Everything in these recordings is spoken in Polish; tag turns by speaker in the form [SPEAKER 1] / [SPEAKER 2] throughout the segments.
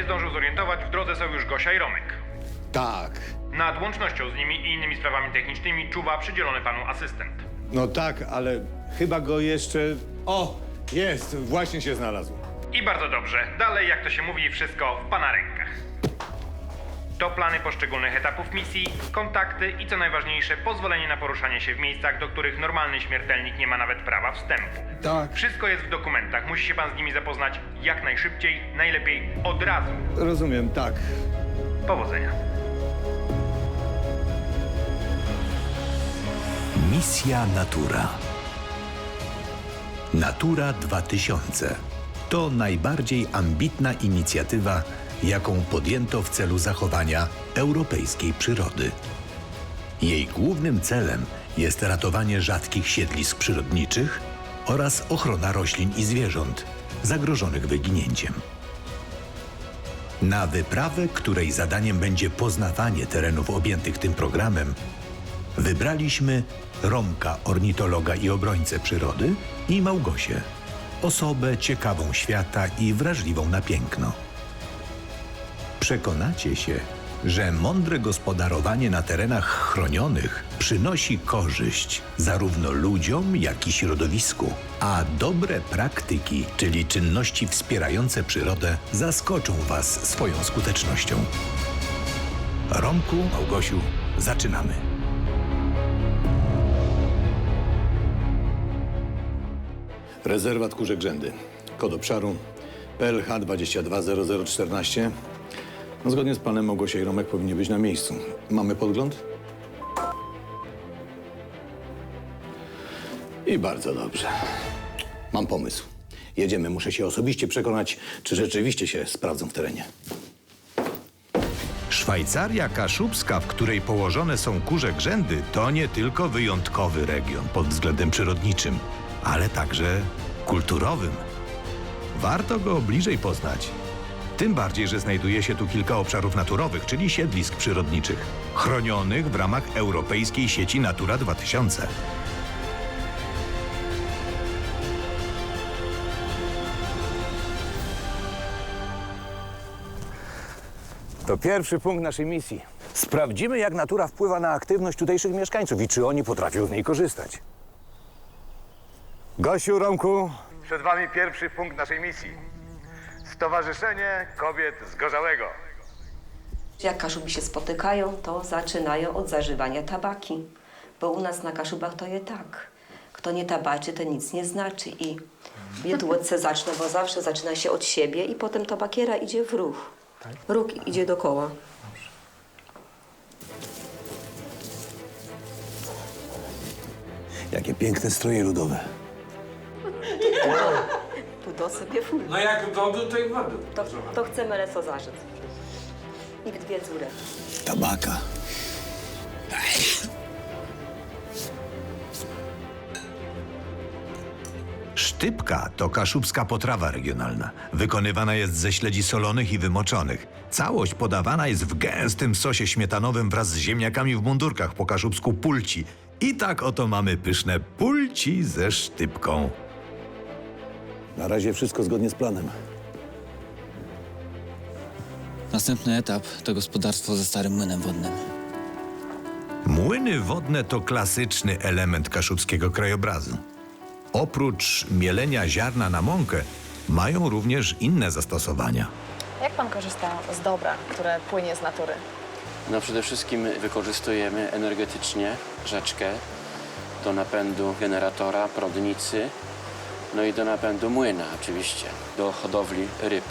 [SPEAKER 1] się zdążył zorientować, w drodze są już Gosia i Romek.
[SPEAKER 2] Tak.
[SPEAKER 1] Nad łącznością z nimi i innymi sprawami technicznymi czuwa przydzielony panu asystent.
[SPEAKER 2] No tak, ale chyba go jeszcze... O, jest, właśnie się znalazł.
[SPEAKER 1] I bardzo dobrze. Dalej, jak to się mówi, wszystko w pana rękach. To plany poszczególnych etapów misji, kontakty i co najważniejsze, pozwolenie na poruszanie się w miejscach, do których normalny śmiertelnik nie ma nawet prawa wstępu.
[SPEAKER 2] Tak.
[SPEAKER 1] Wszystko jest w dokumentach. Musi się pan z nimi zapoznać jak najszybciej, najlepiej od razu.
[SPEAKER 2] Rozumiem, tak.
[SPEAKER 1] Powodzenia.
[SPEAKER 3] Misja Natura. Natura 2000 to najbardziej ambitna inicjatywa, jaką podjęto w celu zachowania europejskiej przyrody. Jej głównym celem jest ratowanie rzadkich siedlisk przyrodniczych oraz ochrona roślin i zwierząt zagrożonych wyginięciem. Na wyprawę, której zadaniem będzie poznawanie terenów objętych tym programem, Wybraliśmy Romka, ornitologa i obrońcę przyrody i Małgosię, osobę ciekawą świata i wrażliwą na piękno. Przekonacie się, że mądre gospodarowanie na terenach chronionych przynosi korzyść zarówno ludziom, jak i środowisku, a dobre praktyki, czyli czynności wspierające przyrodę, zaskoczą Was swoją skutecznością. Romku, Małgosiu, zaczynamy.
[SPEAKER 2] Rezerwat Kurze Grzędy. Kod obszaru PLH 220014. No, zgodnie z planem Małgosia i Romek powinni być na miejscu. Mamy podgląd? I bardzo dobrze. Mam pomysł. Jedziemy. Muszę się osobiście przekonać, czy rzeczywiście się sprawdzą w terenie.
[SPEAKER 3] Szwajcaria Kaszubska, w której położone są kurze grzędy, to nie tylko wyjątkowy region pod względem przyrodniczym, ale także kulturowym. Warto go bliżej poznać. Tym bardziej, że znajduje się tu kilka obszarów naturowych, czyli siedlisk przyrodniczych, chronionych w ramach europejskiej sieci Natura 2000.
[SPEAKER 4] To pierwszy punkt naszej misji. Sprawdzimy, jak natura wpływa na aktywność tutejszych mieszkańców i czy oni potrafią z niej korzystać. Gosiu, Romku. Przed wami pierwszy punkt naszej misji. Stowarzyszenie Kobiet Zgorzałego.
[SPEAKER 5] Jak Kaszubi się spotykają, to zaczynają od zażywania tabaki. Bo u nas na Kaszubach to je tak. Kto nie tabaczy, to nic nie znaczy. I jedłodce zacznę, bo zawsze zaczyna się od siebie i potem tabakiera idzie w ruch. Ruch idzie dokoła.
[SPEAKER 4] Jakie piękne stroje ludowe.
[SPEAKER 5] Tu do sobie ful.
[SPEAKER 6] No jak wody, to i wody.
[SPEAKER 5] To, to chcemy leco zażyć. I w dwie dziury.
[SPEAKER 4] Tabaka.
[SPEAKER 3] Sztypka to kaszubska potrawa regionalna. Wykonywana jest ze śledzi solonych i wymoczonych. Całość podawana jest w gęstym sosie śmietanowym wraz z ziemniakami w mundurkach po kaszubsku pulci. I tak oto mamy pyszne pulci ze sztypką.
[SPEAKER 4] Na razie wszystko zgodnie z planem.
[SPEAKER 7] Następny etap to gospodarstwo ze starym młynem wodnym.
[SPEAKER 3] Młyny wodne to klasyczny element kaszubskiego krajobrazu. Oprócz mielenia ziarna na mąkę, mają również inne zastosowania.
[SPEAKER 8] Jak pan korzysta z dobra, które płynie z natury?
[SPEAKER 9] No przede wszystkim wykorzystujemy energetycznie rzeczkę do napędu generatora, prądnicy, no i do napędu młyna oczywiście, do hodowli ryb,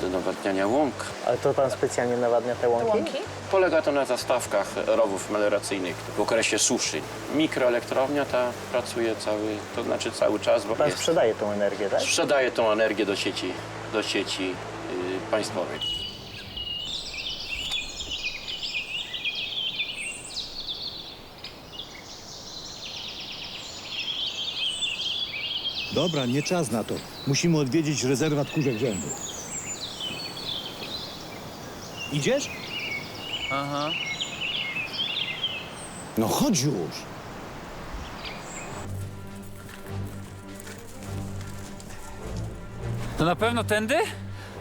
[SPEAKER 9] do nawadniania łąk.
[SPEAKER 10] Ale to pan specjalnie nawadnia te łąki?
[SPEAKER 8] łąki?
[SPEAKER 9] Polega to na zastawkach rowów melioracyjnych w okresie suszy. Mikroelektrownia ta pracuje cały, to znaczy cały czas, bo
[SPEAKER 10] Pan
[SPEAKER 9] jest,
[SPEAKER 10] sprzedaje tą energię, tak?
[SPEAKER 9] sprzedaje tą energię do sieci, do sieci yy, państwowej.
[SPEAKER 2] Dobra, nie czas na to. Musimy odwiedzić rezerwat Kurze Grzędy. Idziesz?
[SPEAKER 7] Aha.
[SPEAKER 2] No chodź już.
[SPEAKER 6] To na pewno tędy?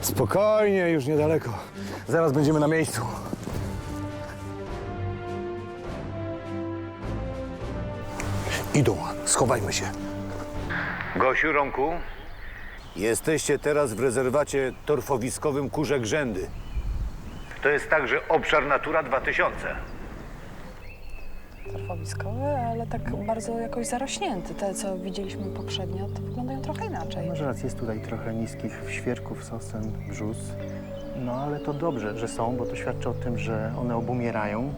[SPEAKER 2] Spokojnie, już niedaleko. Zaraz będziemy na miejscu. Idą, schowajmy się. Gosiu, Romku, jesteście teraz w rezerwacie torfowiskowym Kurze Grzędy. To jest także obszar Natura 2000.
[SPEAKER 8] Torfowiskowy, ale tak bardzo jakoś zarośnięty. Te, co widzieliśmy poprzednio, to wyglądają trochę inaczej.
[SPEAKER 10] Może raz jest tutaj trochę niskich świerków, sosen, brzus. No ale to dobrze, że są, bo to świadczy o tym, że one obumierają.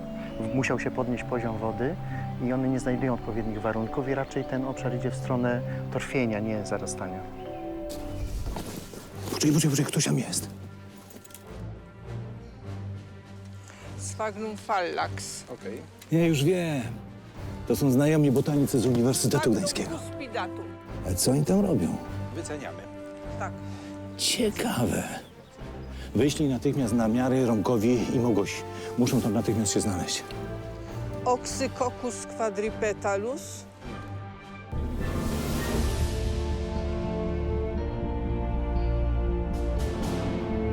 [SPEAKER 10] Musiał się podnieść poziom wody i one nie znajdują odpowiednich warunków i raczej ten obszar idzie w stronę torfienia, nie zarastania.
[SPEAKER 2] Poczekaj, poczekaj, poczekaj, ktoś tam jest.
[SPEAKER 6] Sphagnum fallax.
[SPEAKER 2] Ja już wiem. To są znajomi botanicy z Uniwersytetu Gdańskiego.
[SPEAKER 6] cuspidatum.
[SPEAKER 2] A co oni tam robią?
[SPEAKER 6] Wyceniamy. Tak.
[SPEAKER 2] Ciekawe. Wyślij natychmiast namiary Romkowi i Małgosi. Muszą tam natychmiast się znaleźć.
[SPEAKER 6] Oxycoccus quadripetalus.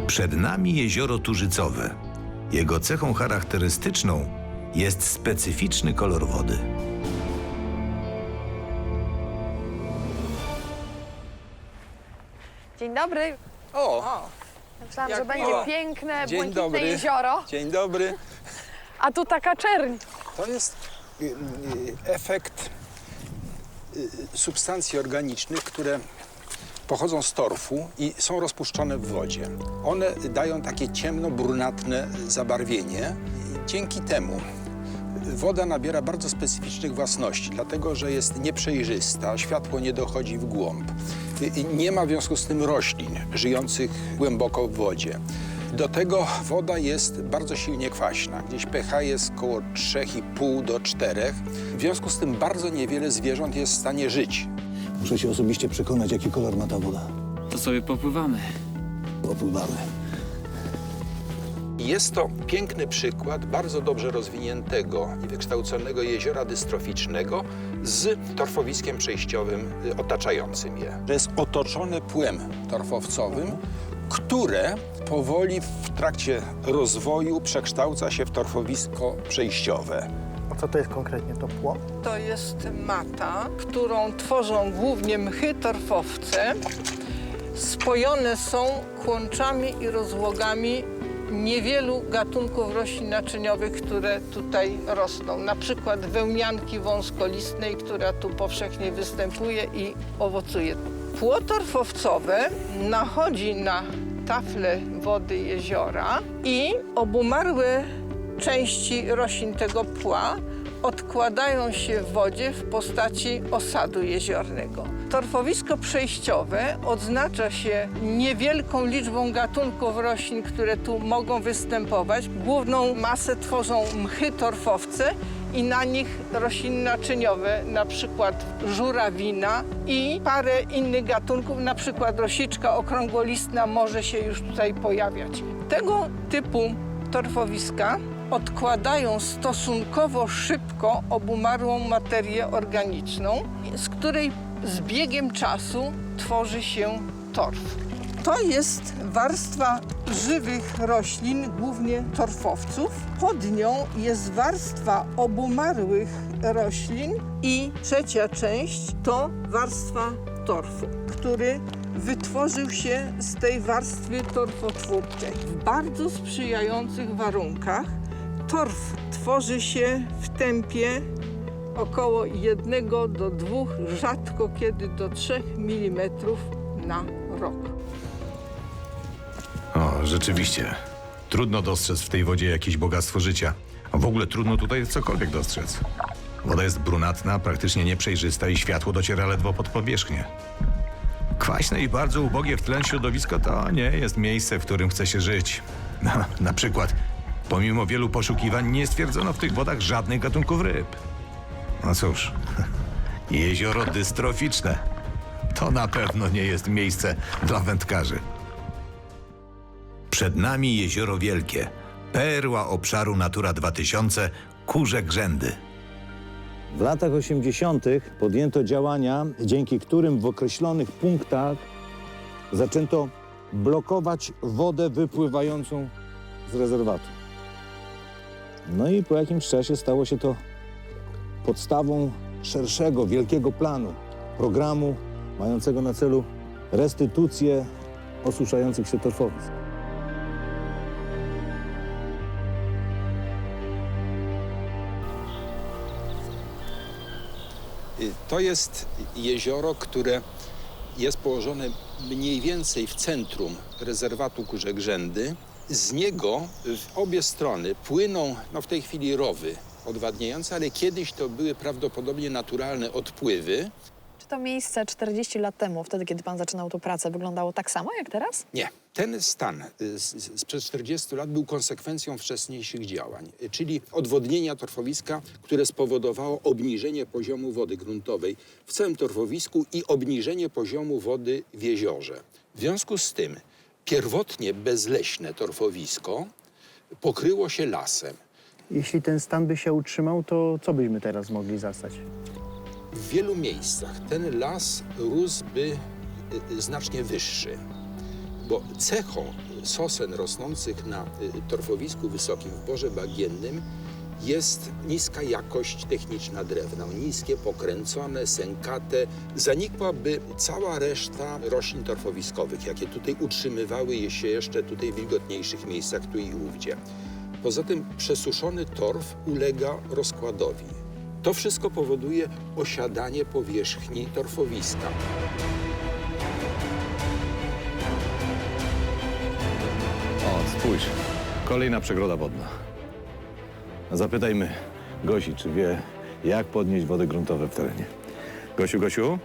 [SPEAKER 3] Przed nami jezioro Turzycowe. Jego cechą charakterystyczną jest specyficzny kolor wody.
[SPEAKER 8] Dzień dobry.
[SPEAKER 6] O,
[SPEAKER 8] Myślałam,
[SPEAKER 6] Jak
[SPEAKER 8] że będzie
[SPEAKER 6] miło.
[SPEAKER 8] piękne,
[SPEAKER 11] Dzień
[SPEAKER 8] błękitne
[SPEAKER 11] dobry.
[SPEAKER 8] jezioro,
[SPEAKER 11] Dzień dobry.
[SPEAKER 8] a tu taka czerń.
[SPEAKER 11] To jest y, y, efekt y, substancji organicznych, które pochodzą z torfu i są rozpuszczone w wodzie. One dają takie ciemno-brunatne zabarwienie. Dzięki temu woda nabiera bardzo specyficznych własności, dlatego że jest nieprzejrzysta, światło nie dochodzi w głąb. Nie ma w związku z tym roślin żyjących głęboko w wodzie. Do tego woda jest bardzo silnie kwaśna. Gdzieś pH jest około 3,5 do 4. W związku z tym bardzo niewiele zwierząt jest w stanie żyć.
[SPEAKER 2] Muszę się osobiście przekonać, jaki kolor ma ta woda.
[SPEAKER 7] To sobie popływamy.
[SPEAKER 2] Popływamy.
[SPEAKER 11] Jest to piękny przykład bardzo dobrze rozwiniętego i wykształconego jeziora dystroficznego z torfowiskiem przejściowym y, otaczającym je. Jest otoczone płem torfowcowym, które powoli w trakcie rozwoju przekształca się w torfowisko przejściowe.
[SPEAKER 10] A co to jest konkretnie to pło?
[SPEAKER 6] to jest mata, którą tworzą głównie mchy torfowce. Spojone są kłączami i rozłogami niewielu gatunków roślin naczyniowych, które tutaj rosną. Na przykład wełnianki wąskolistnej, która tu powszechnie występuje i owocuje. Pło torfowcowe nachodzi na tafle wody jeziora i obumarłe części roślin tego pła odkładają się w wodzie w postaci osadu jeziornego. Torfowisko przejściowe odznacza się niewielką liczbą gatunków roślin, które tu mogą występować. Główną masę tworzą mchy torfowce i na nich rośliny naczyniowe, na przykład żurawina i parę innych gatunków, na przykład rosiczka okrągłolistna może się już tutaj pojawiać. Tego typu torfowiska odkładają stosunkowo szybko obumarłą materię organiczną, z której z biegiem czasu tworzy się torf. To jest warstwa żywych roślin, głównie torfowców. Pod nią jest warstwa obumarłych roślin i trzecia część to warstwa torfu, który wytworzył się z tej warstwy torfotwórczej. W bardzo sprzyjających warunkach torf tworzy się w tempie około 1 do 2, rzadko kiedy do 3 mm na rok.
[SPEAKER 3] Rzeczywiście. Trudno dostrzec w tej wodzie jakieś bogactwo życia. A w ogóle trudno tutaj cokolwiek dostrzec. Woda jest brunatna, praktycznie nieprzejrzysta i światło dociera ledwo pod powierzchnię. Kwaśne i bardzo ubogie w tlen środowisko to nie jest miejsce, w którym chce się żyć. Na, na przykład, pomimo wielu poszukiwań, nie stwierdzono w tych wodach żadnych gatunków ryb. No cóż, jezioro dystroficzne. To na pewno nie jest miejsce dla wędkarzy. Przed nami jezioro Wielkie, perła obszaru Natura 2000, Kurze Grzędy.
[SPEAKER 2] W latach 80. podjęto działania, dzięki którym w określonych punktach zaczęto
[SPEAKER 12] blokować wodę wypływającą z rezerwatu. No i po jakimś czasie stało się to podstawą szerszego, wielkiego planu, programu mającego na celu restytucję osuszających się torfowisk.
[SPEAKER 11] To jest jezioro, które jest położone mniej więcej w centrum rezerwatu Kurze Grzędy. Z niego w obie strony płyną, no w tej chwili rowy odwadniające, ale kiedyś to były prawdopodobnie naturalne odpływy.
[SPEAKER 8] To miejsce 40 lat temu, wtedy kiedy pan zaczynał tu pracę, wyglądało tak samo jak teraz?
[SPEAKER 11] Nie. Ten stan z- sprzed 40 lat był konsekwencją wcześniejszych działań, czyli odwodnienia torfowiska, które spowodowało obniżenie poziomu wody gruntowej w całym torfowisku i obniżenie poziomu wody w jeziorze. W związku z tym pierwotnie bezleśne torfowisko pokryło się lasem.
[SPEAKER 10] Jeśli ten stan by się utrzymał, to co byśmy teraz mogli zastać?
[SPEAKER 11] W wielu miejscach ten las rósłby y, y, znacznie wyższy, bo cechą sosen rosnących na y, torfowisku wysokim w Borze Bagiennym jest niska jakość techniczna drewna, niskie, pokręcone, sękate. Zanikłaby cała reszta roślin torfowiskowych, jakie tutaj utrzymywały się jeszcze tutaj w wilgotniejszych miejscach tu i ówdzie. Poza tym przesuszony torf ulega rozkładowi. To wszystko powoduje osiadanie powierzchni torfowiska.
[SPEAKER 2] O, spójrz. Kolejna przegroda wodna. Zapytajmy Gosi, czy wie, jak podnieść wody gruntowe w terenie. Gosiu, Gosiu?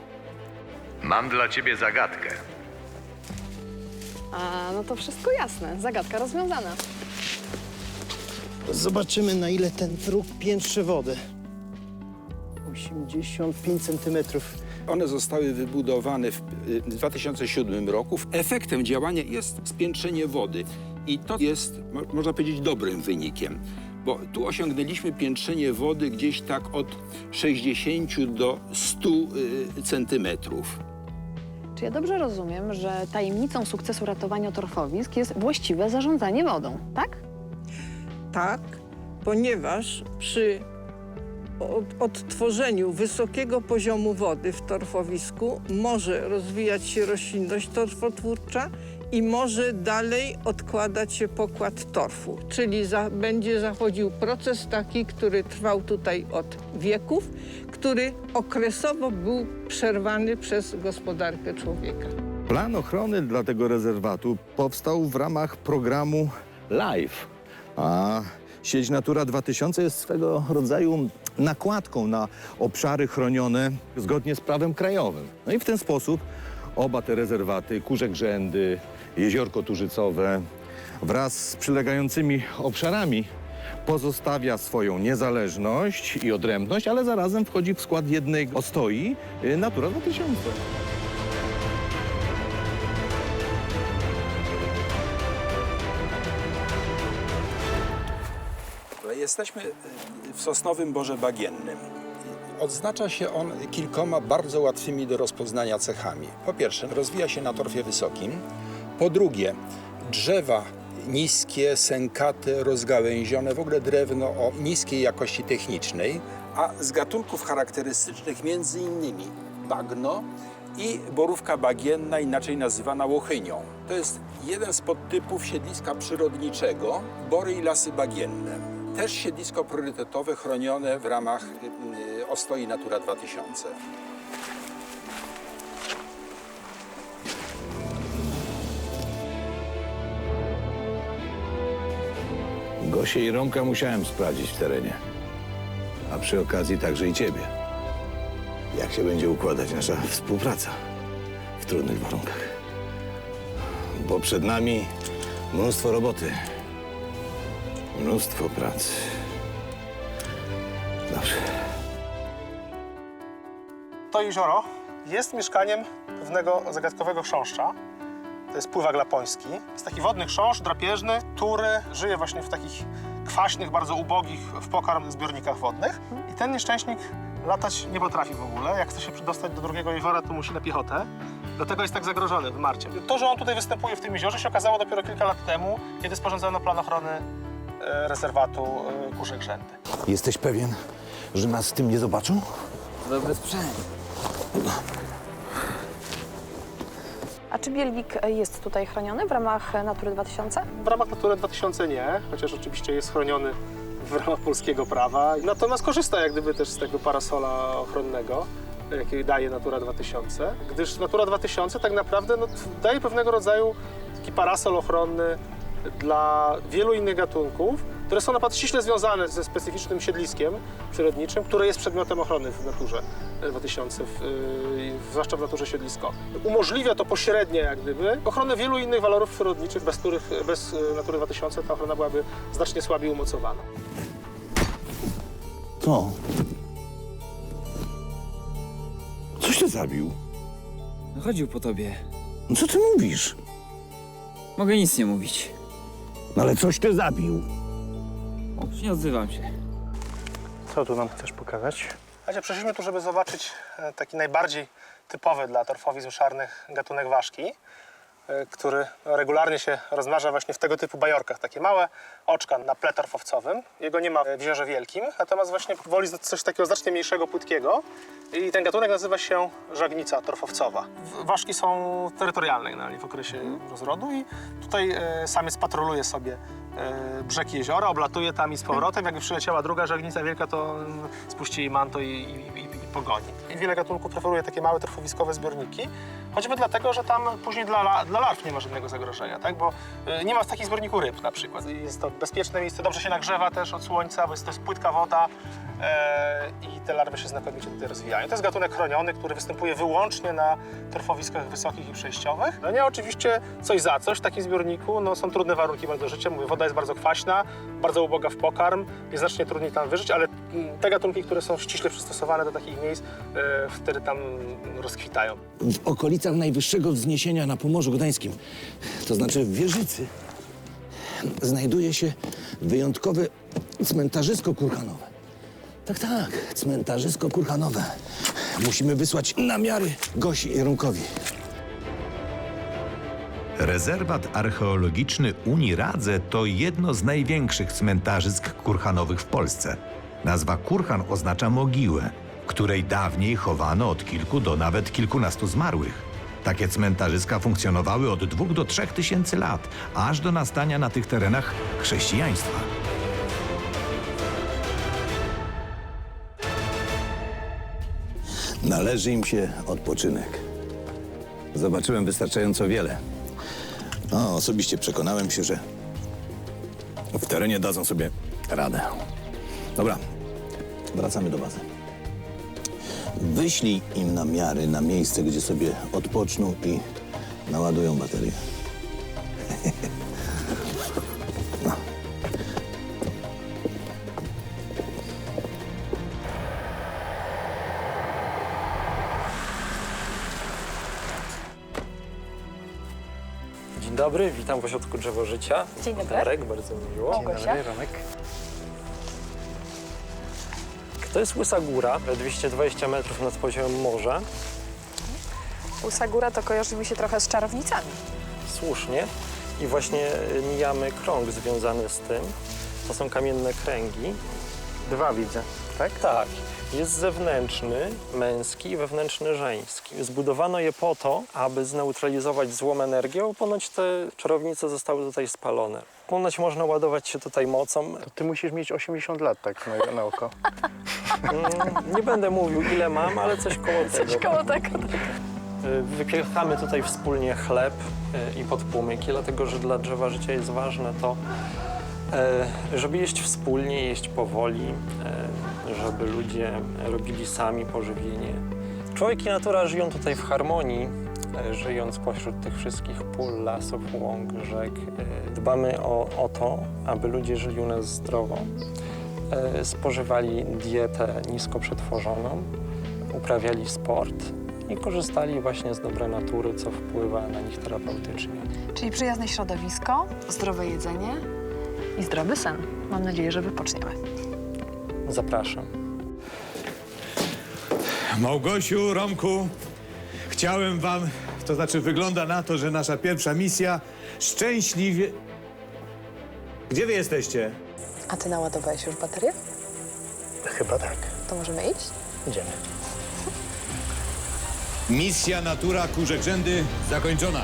[SPEAKER 2] Mam dla ciebie zagadkę.
[SPEAKER 8] A, no to wszystko jasne. Zagadka rozwiązana.
[SPEAKER 10] Zobaczymy, na ile ten próg piętrzy wodę. 85 centymetrów.
[SPEAKER 11] One zostały wybudowane w y, 2007 roku. Efektem działania jest spiętrzenie wody i to jest, mo- można powiedzieć, dobrym wynikiem, bo tu osiągnęliśmy piętrzenie wody gdzieś tak od 60 do 100 y, centymetrów.
[SPEAKER 8] Czy ja dobrze rozumiem, że tajemnicą sukcesu ratowania torfowisk jest właściwe zarządzanie wodą, tak?
[SPEAKER 6] Tak, ponieważ przy odtworzeniu wysokiego poziomu wody w torfowisku może rozwijać się roślinność torfotwórcza i może dalej odkładać się pokład torfu, czyli za, będzie zachodził proces taki, który trwał tutaj od wieków, który okresowo był przerwany przez gospodarkę człowieka.
[SPEAKER 12] Plan ochrony dla tego rezerwatu powstał w ramach programu LIFE. A sieć Natura 2000 jest swego rodzaju nakładką na obszary chronione zgodnie z prawem krajowym. No i w ten sposób oba te rezerwaty, Kurze Grzędy, Jeziorko Turzycowe wraz z przylegającymi obszarami pozostawia swoją niezależność i odrębność, ale zarazem wchodzi w skład jednej ostoi y, Natura 2000.
[SPEAKER 11] Jesteśmy y, w Sosnowym Borze Bagiennym. Odznacza się on kilkoma bardzo łatwymi do rozpoznania cechami. Po pierwsze, rozwija się na torfie wysokim. Po drugie, drzewa niskie, sękate, rozgałęzione, w ogóle drewno o niskiej jakości technicznej, a z gatunków charakterystycznych między innymi bagno i borówka bagienna, inaczej nazywana łochynią. To jest jeden z podtypów siedliska przyrodniczego, bory i lasy bagienne. Też siedlisko priorytetowe chronione w ramach y, y, ostoi Natura 2000.
[SPEAKER 2] Gosię i Romka musiałem sprawdzić w terenie. A przy okazji także i ciebie. Jak się będzie układać nasza współpraca w trudnych warunkach? Bo przed nami mnóstwo roboty. Mnóstwo pracy. Dobrze.
[SPEAKER 13] To jezioro jest mieszkaniem pewnego zagadkowego chrząszcza. To jest pływak lapoński. Jest taki wodny chrząszcz drapieżny, który żyje właśnie w takich kwaśnych, bardzo ubogich w pokarm zbiornikach wodnych. I ten nieszczęśnik latać nie potrafi w ogóle. Jak chce się przedostać do drugiego jeziora, to musi na piechotę. Dlatego jest tak zagrożony wymarciem. To, że on tutaj występuje w tym jeziorze, się okazało dopiero kilka lat temu, kiedy sporządzono plan ochrony rezerwatu e, Kurze Grzędy.
[SPEAKER 2] Jesteś pewien, że nas z tym nie zobaczą?
[SPEAKER 7] Dobry sprzęt.
[SPEAKER 8] A czy Bielwik jest tutaj chroniony w ramach Natury 2000?
[SPEAKER 13] W ramach Natury 2000 nie, chociaż oczywiście jest chroniony w ramach polskiego prawa. Natomiast korzysta jak gdyby też z tego parasola ochronnego, jaki daje Natura 2000, gdyż Natura 2000 tak naprawdę no, daje pewnego rodzaju taki parasol ochronny dla wielu innych gatunków, które są naprawdę ściśle związane ze specyficznym siedliskiem przyrodniczym, które jest przedmiotem ochrony w Naturze 2000, w, yy, zwłaszcza w naturze siedliskowej. Umożliwia to pośrednie jak gdyby ochronę wielu innych walorów przyrodniczych, bez których bez yy, Natury 2000 ta ochrona byłaby znacznie słabiej umocowana.
[SPEAKER 2] Co? Coś ty zabił?
[SPEAKER 7] Chodził po tobie.
[SPEAKER 2] No co ty mówisz?
[SPEAKER 7] Mogę nic nie mówić.
[SPEAKER 2] No ale coś ty zabił.
[SPEAKER 7] Już nie odzywam się.
[SPEAKER 10] Co tu nam chcesz pokazać?
[SPEAKER 13] Słuchajcie, przyszliśmy tu, żeby zobaczyć e, taki najbardziej typowy dla torfowizm szarnych gatunek ważki, który regularnie się rozmnaża właśnie w tego typu bajorkach. Takie małe oczka na ple torfowcowym. Jego nie ma w jeziorze wielkim, natomiast właśnie woli coś takiego znacznie mniejszego, płytkiego. I ten gatunek nazywa się żagnica torfowcowa. Ważki są terytorialne generalnie w okresie rozrodu i tutaj e, samiec patroluje sobie e, brzeg jeziora, oblatuje tam i z powrotem. Jakby przyleciała druga żagnica wielka, to mm, spuści jej manto i, i, i pogoni. I wiele gatunków preferuje takie małe torfowiskowe zbiorniki, choćby dlatego, że tam później dla, la- dla larw nie ma żadnego zagrożenia, tak? bo e, nie ma w takim zbiorniku ryb na przykład. Jest to bezpieczne miejsce, dobrze się nagrzewa też od słońca, bo jest to jest płytka woda i te larwy się znakomicie tutaj rozwijają. To jest gatunek chroniony, który występuje wyłącznie na torfowiskach wysokich i przejściowych. No nie, oczywiście coś za coś w takim zbiorniku, no są trudne warunki bardzo życia, mówię, woda jest bardzo kwaśna, bardzo uboga w pokarm, jest znacznie trudniej tam wyżyć, ale mm, te gatunki, które są ściśle przystosowane do takich miejsc, e, wtedy tam rozkwitają.
[SPEAKER 2] W okolicach najwyższego wzniesienia na Pomorzu Gdańskim, to znaczy w Wieżycy, znajduje się wyjątkowe cmentarzysko kurhanowe. Tak, tak, cmentarzysko kurhanowe. Musimy wysłać namiary Gosi i Runkowi.
[SPEAKER 3] Rezerwat archeologiczny Unii Radze to jedno z największych cmentarzysk kurhanowych w Polsce. Nazwa kurhan oznacza mogiłę, której dawniej chowano od kilku do nawet kilkunastu zmarłych. Takie cmentarzyska funkcjonowały od dwóch do trzech tysięcy lat, aż do nastania na tych terenach chrześcijaństwa.
[SPEAKER 2] Należy im się odpoczynek. Zobaczyłem wystarczająco wiele. No, osobiście przekonałem się, że w terenie dadzą sobie radę. Dobra, wracamy do bazy. Wyślij im namiary na miejsce, gdzie sobie odpoczną i naładują baterię.
[SPEAKER 14] dobry, witam w ośrodku Drzewo Życia.
[SPEAKER 8] Dzień dobry.
[SPEAKER 14] Marek, bardzo mi miło.
[SPEAKER 8] Małgosia.
[SPEAKER 10] Romek.
[SPEAKER 14] To jest Łysa Góra, 220 metrów nad poziomem morza.
[SPEAKER 8] Łysa Góra to kojarzy mi się trochę z czarownicami.
[SPEAKER 14] Słusznie. I właśnie y, mijamy krąg związany z tym. To są kamienne kręgi.
[SPEAKER 10] Dwa widzę, tak?
[SPEAKER 14] Tak. Jest zewnętrzny, męski i wewnętrzny, żeński. Zbudowano je po to, aby zneutralizować złą energię, bo ponoć te czarownice zostały tutaj spalone. Ponoć można ładować się tutaj mocą.
[SPEAKER 10] To ty musisz mieć 80 lat tak na, na oko.
[SPEAKER 14] Mm, Nie będę mówił ile mam, ale coś koło tego.
[SPEAKER 8] Coś koło tego.
[SPEAKER 14] Y, Wypiekamy tutaj wspólnie chleb y, i podpłomyki, dlatego że dla drzewa życia jest ważne to, e, żeby jeść wspólnie, jeść powoli, żeby ludzie robili sami pożywienie. Człowiek i natura żyją tutaj w harmonii, e, żyjąc pośród tych wszystkich pól, lasów, łąk, rzek. E, Dbamy o, o to, aby ludzie żyli u nas zdrowo, e, spożywali dietę nisko przetworzoną, uprawiali sport i korzystali właśnie z dobrej natury, co wpływa na nich terapeutycznie.
[SPEAKER 8] Czyli przyjazne środowisko, zdrowe jedzenie i zdrowy sen. Mam nadzieję, że wypoczniemy.
[SPEAKER 14] Zapraszam.
[SPEAKER 3] Małgosiu, Romku, chciałem wam, to znaczy wygląda na to, że nasza pierwsza misja szczęśliwie... Gdzie wy jesteście?
[SPEAKER 8] A ty naładowałeś już baterię?
[SPEAKER 10] Chyba tak.
[SPEAKER 8] To możemy iść?
[SPEAKER 10] Idziemy.
[SPEAKER 3] Misja Natura Kurze Grzędy zakończona.